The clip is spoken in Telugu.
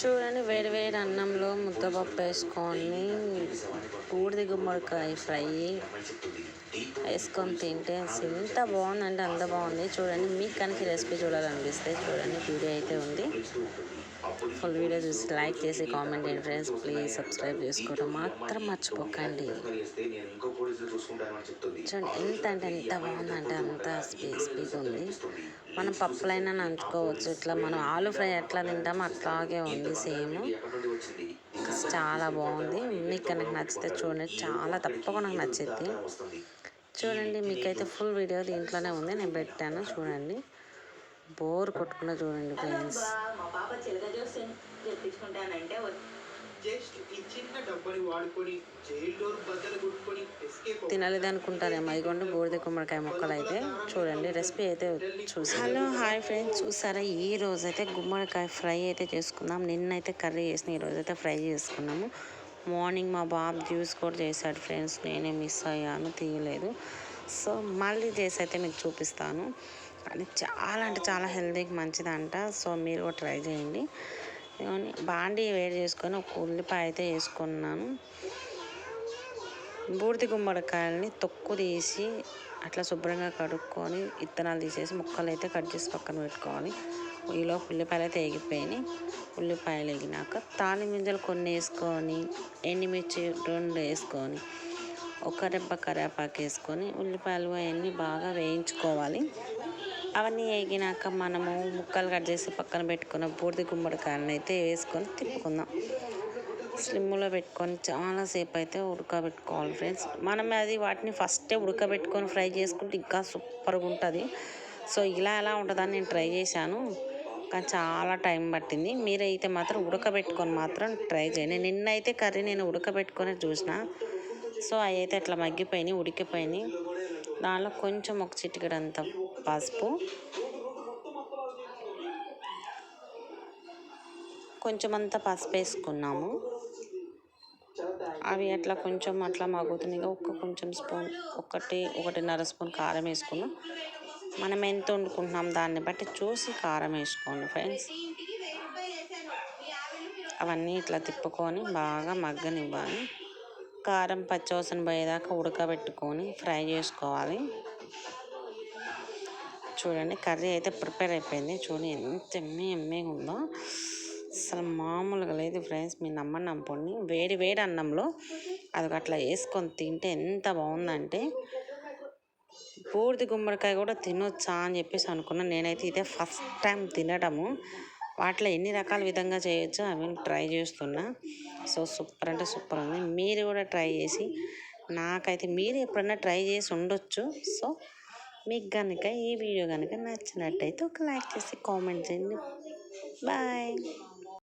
చూడండి వేడి వేడి అన్నంలో ముద్దపప్పు వేసుకొని బూడిద గుమ్మడికాయ ఫ్రై వేసుకొని తింటే అసలు ఎంత బాగుందంటే అంత బాగుంది. చూడండి మీకు కనుక రెసిపీ చూడాలనిపిస్తే చూడండి వీడియో అయితే ఉంది. ఫుల్ వీడియో చూసి లైక్ చేసి కామెంట్ చేయండి ఫ్రెండ్స్. ప్లీజ్ సబ్స్క్రైబ్ చేసుకోవడం మాత్రం మర్చిపోకండి. చూడండి ఎంత అంటే ఎంత బాగుందంటే అంత స్పీస్పీగా ఉంది. మనం పప్పులైనా నంచుకోవచ్చు ఇట్లా మనం ఆలు ఫ్రై ఎట్లా తింటామో అట్లాగే ఉంది. సేమ్. చాలా బాగుంది. మీకు కనుక నచ్చితే చూడండి. చాలా తప్పకుండా నాకు నచ్చింది. చూడండి మీకైతే ఫుల్ వీడియో దీంట్లోనే ఉంది. నేను పెట్టాను. చూడండి. బోర్ కొట్టుకున్నా చూడండి ఫ్రెండ్స్ జస్ట్ ఈ చిన్న డబ్బాని వాడుకొని జైలు డోర్ బద్దలు కొట్టుకొని ఎస్కేప్ తినలేదు అనుకుంటారేమో. ఇదిగోండి బూడిద గుమ్మడికాయ ముక్కలు అయితే చూడండి రెసిపీ అయితే చూసి హలో హాయ్ ఫ్రెండ్స్. చూసారా ఈ రోజు అయితే గుమ్మడికాయ ఫ్రై అయితే చేసుకుందాం నిన్నైతే కర్రీ చేసిన ఈ రోజు అయితే ఫ్రై చేసుకున్నాము. మార్నింగ్ మా బాబు జ్యూస్ కూడా చేశాడు ఫ్రెండ్స్. నేనే మిస్ అయ్యాను తీయలేదు. సో మళ్ళీ చేసి అయితే మీకు చూపిస్తాను. కానీ చాలా అంటే చాలా హెల్తీకి మంచిదంట. సో మీరు కూడా ట్రై చేయండి. బాండీ వేడి చేసుకొని ఒక ఉల్లిపాయ అయితే వేసుకున్నాను. బూడిది గుమ్మడికాయలని తొక్కు తీసి అట్లా శుభ్రంగా కడుక్కొని విత్తనాలు తీసేసి ముక్కలు అయితే కట్ చేసి పక్కన పెట్టుకోవాలి. ఈలో ఉల్లిపాయలు అయితే ఎగిపోయినాయి ఉల్లిపాయలు ఎగినాక తాళి గింజలు కొన్ని వేసుకొని ఎండుమిర్చి రెండు వేసుకొని ఒక రెబ్బ కరేపాకు వేసుకొని ఉల్లిపాయలు అవన్నీ బాగా వేయించుకోవాలి. అవన్నీ వేగినాక మనము ముక్కలు కట్ చేసి పక్కన పెట్టుకున్న బూడిద గుమ్మడికాయలను అయితే వేసుకొని తిప్పుకుందాం. స్లిమ్లో పెట్టుకొని చాలాసేపు అయితే ఉడకబెట్టుకోవాలి ఫ్రెండ్స్ మనం అది వాటిని ఫస్టే ఉడకబెట్టుకొని ఫ్రై చేసుకుంటే ఇంకా సూపర్గా ఉంటుంది. సో ఇలా ఎలా ఉంటుందని నేను ట్రై చేశాను. కానీ చాలా టైం పట్టింది. మీరైతే మాత్రం ఉడకబెట్టుకొని మాత్రం ట్రై చేయండి. నిన్న అయితే కర్రీ నేను ఉడకబెట్టుకొని చూసిన. సో అవి అయితే అట్లా మగ్గిపోయినాయి ఉడికిపోయినాయి. దానిలో కొంచెం ఒక చిటికడంత పసుపు. కొంచెం అంత పసుపు వేసుకున్నాము అవి అట్లా కొంచెం అట్లా మగ్గుతున్నాయి. ఒక్క కొంచెం స్పూన్ ఒకటి ఒకటిన్నర స్పూన్ కారం వేసుకున్నాం. మనం ఎంత వండుకుంటున్నాం దాన్ని బట్టి చూసి కారం వేసుకోండి ఫ్రెండ్స్. అవన్నీ ఇట్లా తిప్పుకొని బాగా మగ్గనివ్వాలి. కారం పచ్చవసన పోయేదాకా ఉడకబెట్టుకొని ఫ్రై చేసుకోవాలి. చూడండి కర్రీ అయితే ప్రిపేర్ అయిపోయింది. చూడండి ఎంత ఎమ్మె ఎమ్మెగా ఉందో. అసలు మామూలుగా లేదు ఫ్రెండ్స్ మీరు నమ్మని నమ్ముకోండి వేడి వేడి అన్నంలో అది అట్లా వేసుకొని తింటే ఎంత బాగుందంటే పూర్తి గుమ్మడికాయ కూడా తినొచ్చా అని చెప్పేసి అనుకున్నాను నేనైతే ఇదే ఫస్ట్ టైం తినడము. వాటిలో ఎన్ని రకాల విధంగా చేయొచ్చో అవి ట్రై చేస్తున్నా. సో సూపర్ అంటే సూపర్ ఉంది. మీరు కూడా ట్రై చేసి నాకైతే మీరు ఎప్పుడైనా ట్రై చేసి ఉండొచ్చు. సో మీకు కనుక ఈ వీడియో కనుక నచ్చినట్టయితే ఒక లైక్ చేసి కామెంట్ చేయండి. బాయ్.